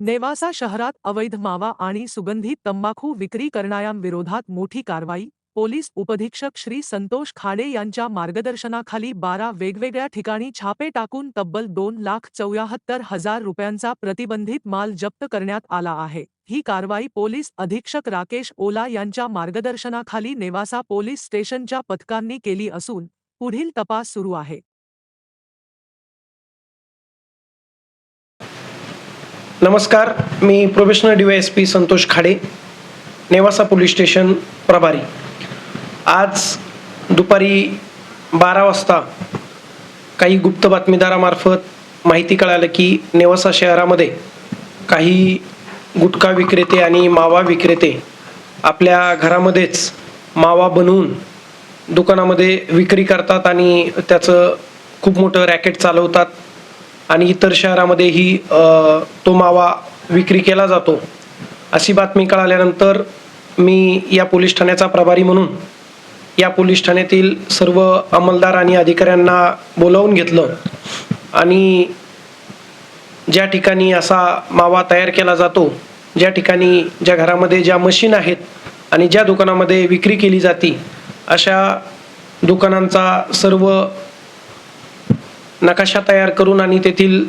नेवासा शहरात अवैध मावा आणि सुगंधित तंबाखू विक्री करणाऱ्यांविरोधात मोठी कारवाई पोलीस उपधीक्षक श्री संतोष खाडे यांच्या मार्गदर्शनाखाली बारा वेगवेगळ्या ठिकाणी छापे टाकून तब्बल दोन लाख चौऱ्याहत्तर हजार रुपयांचा प्रतिबंधित माल जप्त करण्यात आला आहे. ही कारवाई पोलीस अधीक्षक राकेश ओला यांच्या मार्गदर्शनाखाली नेवासा पोलीस स्टेशनच्या पथकांनी केली असून पुढील तपास सुरू आहे. नमस्कार मी professional D Y S P Santosh Khade Nevasa police station प्रभारी. आज दुपारी बारा वाजता काही गुप्त बातमीदारामार्फत माहिती कळालं की नेवासा शहरामध्ये काही गुटखा विक्रेते आणि मावा विक्रेते आपल्या घरामध्येच मावा बनवून दुकानामध्ये विक्री करतात आणि त्याचं खूप मोठं रॅकेट चालवतात. आणि इतर शहरामध्येही तो मावा विक्री केला जातो. अशी बातमी कळाल्यानंतर मी या पोलीस ठाण्याचा प्रभारी म्हणून या पोलीस ठाण्यातील सर्व अंमलदार आणि अधिकाऱ्यांना बोलावून घेतलं आणि ज्या ठिकाणी असा मावा तयार केला जातो ज्या ठिकाणी ज्या घरामध्ये ज्या मशीन आहेत आणि ज्या दुकानामध्ये विक्री केली जाती अशा दुकानांचा सर्व नकाशा तयार करून आणि तेथील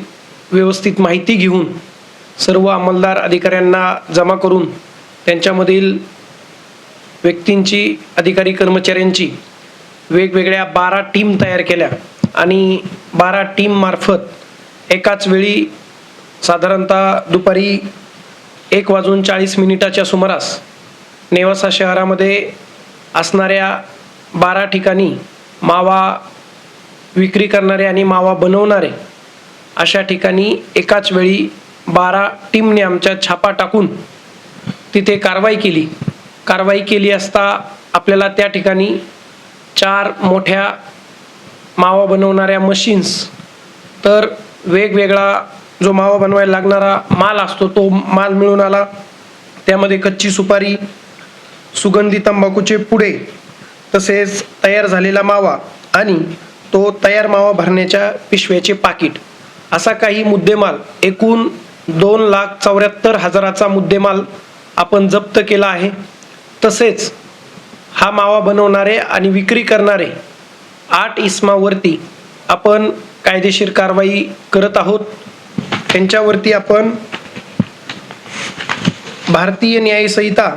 व्यवस्थित माहिती घेऊन सर्व अंमलदार अधिकाऱ्यांना जमा करून त्यांच्यामधील व्यक्तींची अधिकारी कर्मचाऱ्यांची वेगवेगळ्या बारा टीम तयार केल्या आणि बारा टीममार्फत एकाच वेळी साधारणतः दुपारी एक वाजून चाळीस मिनिटाच्या सुमारास नेवासा शहरामध्ये असणाऱ्या बारा ठिकाणी मावा विक्री करणारे आणि मावा बनवणारे अशा ठिकाणी एकाच वेळी बारा टीमने आमच्या छापा टाकून तिथे कारवाई केली. कारवाई केली असता आपल्याला त्या ठिकाणी चार मोठ्या मावा बनवणाऱ्या मशीन्स तर वेगवेगळा जो मावा बनवायला लागणारा माल असतो तो माल मिळून आला. त्यामध्ये कच्ची सुपारी सुगंधी तंबाखूचे पुडे तसेच तयार झालेला मावा आणि तो तयार मावा भरण्याच्या पिशव्याचे पाकिट. असा काही मुद्देमाल एकूण दोन लाख चौऱ्याहत्तर हजाराचा मुद्देमाल आपण जप्त केला आहे. तसेच हा मावा बनवणारे आणि विक्री करणारे आठ इस्मावरती आपण कायदेशीर कारवाई करत आहोत. त्यांच्यावरती आपण भारतीय न्यायसंहिता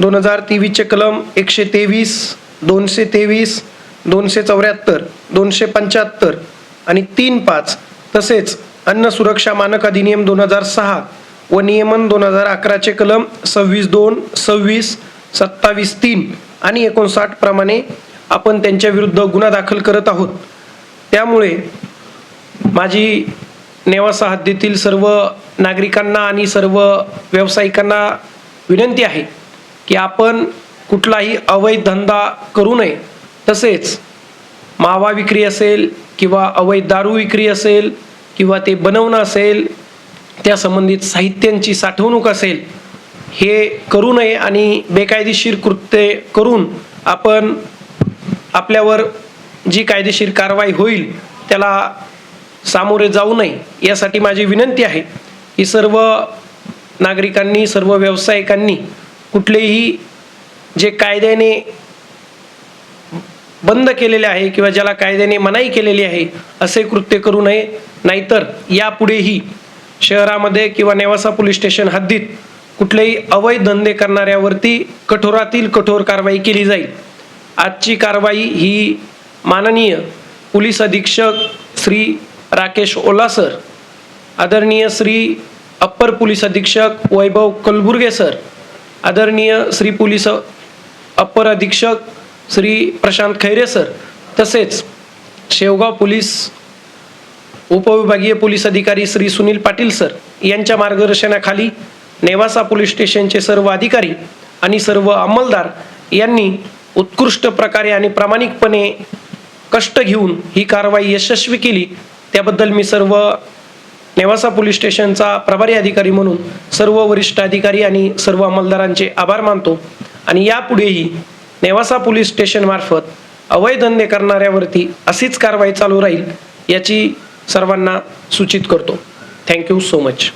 दोन हजार तेवीसचे कलम एकशे तेवीस दोनशे तेवीस दोनशे चौऱ्याहत्तर दोनशे पंच्याहत्तर आणि तीन पाच. तसेच अन्न सुरक्षा मानक अधिनियम दोन हजार सहा व नियमन दोन हजार अकराचे कलम सव्वीस दोन सव्वीस सत्तावीस तीन आणि एकोणसाठ प्रमाणे आपण त्यांच्या विरुद्ध गुन्हा दाखल करत आहोत. त्यामुळे माझी नेवासा हद्दीतील सर्व नागरिकांना आणि सर्व व्यावसायिकांना विनंती आहे की आपण कुठलाही अवैध धंदा करू नये. तसेच मावा विक्री असेल किंवा अवैध दारू विक्री असेल किंवा ते बनवणं असेल त्या संबंधित साहित्यांची साठवणूक असेल हे करू नये आणि बेकायदेशीर कृत्ये करून आपण आपल्यावर जी कायदेशीर कारवाई होईल त्याला सामोरे जाऊ नये यासाठी माझी विनंती आहे की सर्व नागरिकांनी सर्व व्यावसायिकांनी कुठलेही जे कायद्याने बंद केलेले आहे किंवा ज्याला कायद्याने मनाई केलेली आहे असे कृत्य करू नये. नाहीतर यापुढेही शहरामध्ये किंवा नेवासा पोलीस स्टेशन हद्दीत कुठलेही अवैध धंदे करणाऱ्यावरती कठोरातील कठोर कारवाई केली जाईल. आजची कारवाई ही माननीय पोलीस अधीक्षक श्री राकेश ओला सर आदरणीय श्री अप्पर पोलीस अधीक्षक वैभव कलबुर्गे सर आदरणीय श्री पोलीस अप्पर अधीक्षक श्री प्रशांत खैरे सर तसेच शेवगाव पोलीस उपविभागीय पोलीस अधिकारी श्री सुनील पाटील सर यांच्या मार्गदर्शनाखाली नेवासा पोलीस स्टेशनचे सर्व अधिकारी आणि सर्व अंमलदार यांनी उत्कृष्ट प्रकारे आणि प्रामाणिकपणे कष्ट घेऊन ही कारवाई यशस्वी केली. त्याबद्दल मी सर्व नेवासा पोलीस स्टेशनचा प्रभारी अधिकारी म्हणून सर्व वरिष्ठ अधिकारी आणि सर्व अंमलदारांचे आभार मानतो. आणि यापुढेही नेवासा पोलीस स्टेशनमार्फत अवैध धंदे करणाऱ्यावरती अशीच कारवाई चालू राहील याची सर्वांना सूचित करतो. Thank you so much